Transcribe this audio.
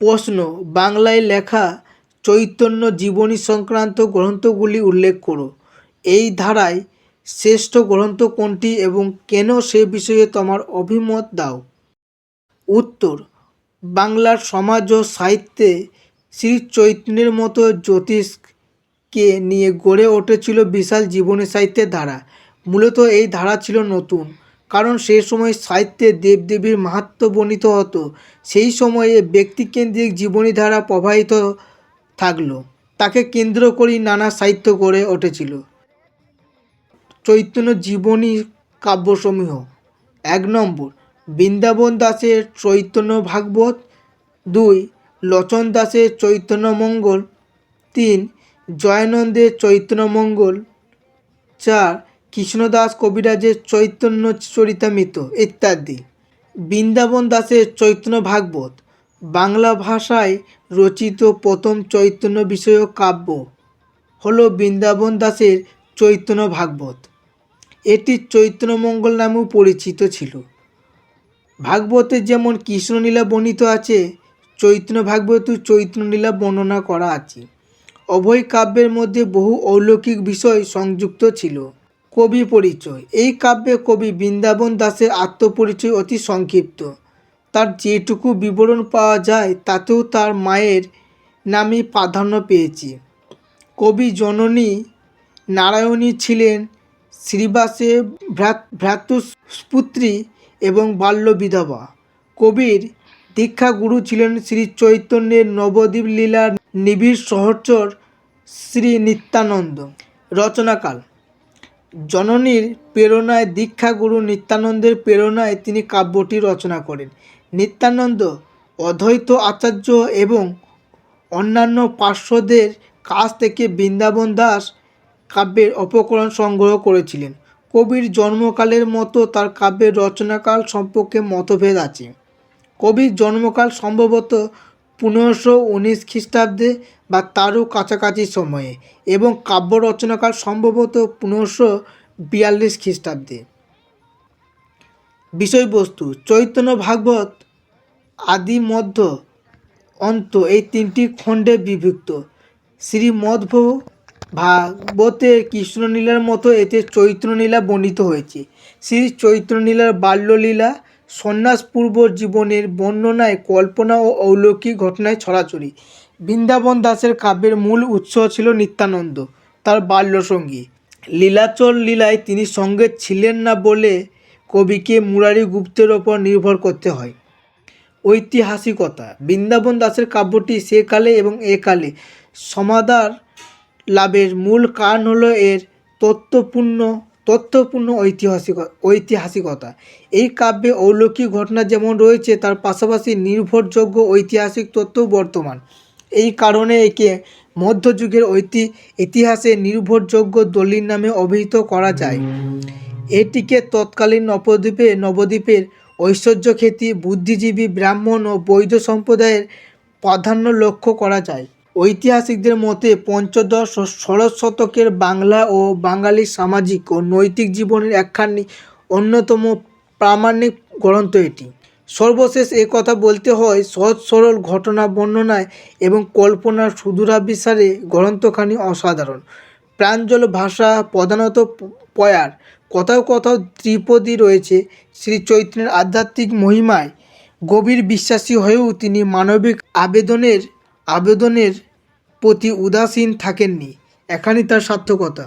প্রশ্ন, বাংলায় লেখা চৈতন্য জীবনী সংক্রান্ত গ্রন্থগুলি উল্লেখ করো। এই ধারায় শ্রেষ্ঠ গ্রন্থ কোনটি এবং কেন সে বিষয়ে তোমার অভিমত দাও। উত্তর, বাংলার সমাজ ও সাহিত্যে শ্রী চৈতন্যের মতো জ্যোতিষকে নিয়ে গড়ে উঠেছিল বিশাল জীবনী সাহিত্যের ধারা। মূলত এই ধারা ছিল নতুন। কারণ সেই সময় সাহিত্যে দেবদেবীর মাহাত্ম্য বর্ণিত হতো। সেই সময়ে ব্যক্তিকেন্দ্রিক জীবনী ধারা প্রবাহিত থাকল। তাকে কেন্দ্র করেই নানা সাহিত্য গড়ে উঠেছিল। চৈতন্য জীবনী কাব্যসমূহ। এক নম্বর, বৃন্দাবন দাসের চৈতন্য ভাগবত। দুই, লোচন দাসের চৈতন্য মঙ্গল। তিন, জয়ানন্দের চৈতন্য মঙ্গল। চার কৃষ্ণদাস, কবিরাজের চৈতন্য চরিতামৃত ইত্যাদি। বৃন্দাবন দাসের চৈতন্য ভাগবত, বাংলা ভাষায় রচিত প্রথম চৈতন্য বিষয়ক কাব্য হল বৃন্দাবন দাসের চৈতন্য ভাগবত। এটি চৈতন্যমঙ্গল নামেও পরিচিত ছিল। ভাগবতে যেমন কৃষ্ণলীলা বর্ণিত আছে, চৈতন্য ভাগবতেও চৈতন্যলীলা বর্ণনা করা আছে। অভয় কাব্যের মধ্যে বহু অলৌকিক বিষয় সংযুক্ত ছিল। কবি পরিচয়। এই কাব্যে কবি বৃন্দাবন দাসের আত্মপরিচয় অতি সংক্ষিপ্ত। তার যেটুকু বিবরণ পাওয়া যায়, তাতেও তার মায়ের নামই প্রাধান্য পেয়েছি। কবি জননী নারায়ণী ছিলেন শ্রীবাসে ভ্রাত ভ্রাতুস্পুত্রী এবং বাল্য বিধবা। কবির দীক্ষাগুরু ছিলেন শ্রী চৈতন্যের নবদ্বীপ লীলার নিবিড় সহচর শ্রী নিত্যানন্দ। রচনাকাল জননীর প্রেরণায় দীক্ষাগুরু নিত্যানন্দের প্রেরণায় তিনি কাব্যটি রচনা করেন। নিত্যানন্দ, অদ্বৈত আচার্য এবং অন্যান্য পার্শ্বদের কাছ থেকে বৃন্দাবন দাস কাব্যের অপকরণ সংগ্রহ করেছিলেন। কবির জন্মকালের মতো তার কাব্যের রচনাকাল সম্পর্কে মতভেদ আছে। কবির জন্মকাল সম্ভবত পনেরোশো উনিশ খ্রিস্টাব্দে বা তারও কাছাকাছি সময়ে এবং কাব্য রচনাকাল সম্ভবত পনেরোশো বিয়াল্লিশ খ্রিস্টাব্দে। বিষয়বস্তু, চৈতন্য ভাগবত আদি মধ্য অন্ত এই তিনটি খণ্ডে বিভক্ত। শ্রীমধ্ব ভাগবতের কৃষ্ণলীলার মতো এতে চৈত্রলীলা বর্ণিত হয়েছে। শ্রী চৈত্রলীলার বাল্যলীলা সন্ন্যাসপূর্ব জীবনের বর্ণনায় কল্পনা ও অলৌকিক ঘটনায় ছড়াছড়ি। বৃন্দাবন দাসের কাব্যের মূল উৎস ছিল নিত্যানন্দ, তার বাল্যসঙ্গী। লীলাচল লীলায় তিনি সঙ্গে ছিলেন না বলে কবিকে মুরারি গুপ্তের ওপর নির্ভর করতে হয়। ঐতিহাসিকতা, বৃন্দাবন দাসের কাব্যটি সেকালে এবং একালে সমাদার লাভের মূল কারণ হলো এর তত্ত্বপূর্ণ তথ্যপূর্ণ ঐতিহাসিক, ঐতিহাসিকতা। এই কাব্যে অলৌকিক ঘটনা যেমন রয়েছে, তার পাশাপাশি নির্ভরযোগ্য ঐতিহাসিক তথ্যও বর্তমান। এই কারণে একে মধ্যযুগের ঐতি, ইতিহাসে নির্ভরযোগ্য দলিল নামে অভিহিত করা যায়। এটিকে তৎকালীন নবদ্বীপে, নবদ্বীপের ঐশ্বর্য খ্যাতি বুদ্ধিজীবী ব্রাহ্মণ ও বৈধ সম্প্রদায়ের প্রাধান্য লক্ষ্য করা যায়। ঐতিহাসিকদের মতে পঞ্চদশ ও ষোড়শ শতকের বাংলা ও বাঙালি সামাজিক ও নৈতিক জীবনের একখানি অন্যতম প্রামাণিক গ্রন্থ এটি। সর্বশেষ এ কথা বলতে হয় সহজ সরল ঘটনা বর্ণনায় এবং কল্পনার সুদূরাবিসারে গ্রন্থখানি অসাধারণ। প্রাঞ্জল ভাষা প্রধানত পয়ার। কোথাও কোথাও ত্রিপদী রয়েছে। শ্রী চৈতন্যের আধ্যাত্মিক মহিমায় গভীর বিশ্বাসী হয়েও তিনি মানবিক আবেদনের আবেদনের প্রতি উদাসীন থাকেননি। এখানেই তার সার্থকতা।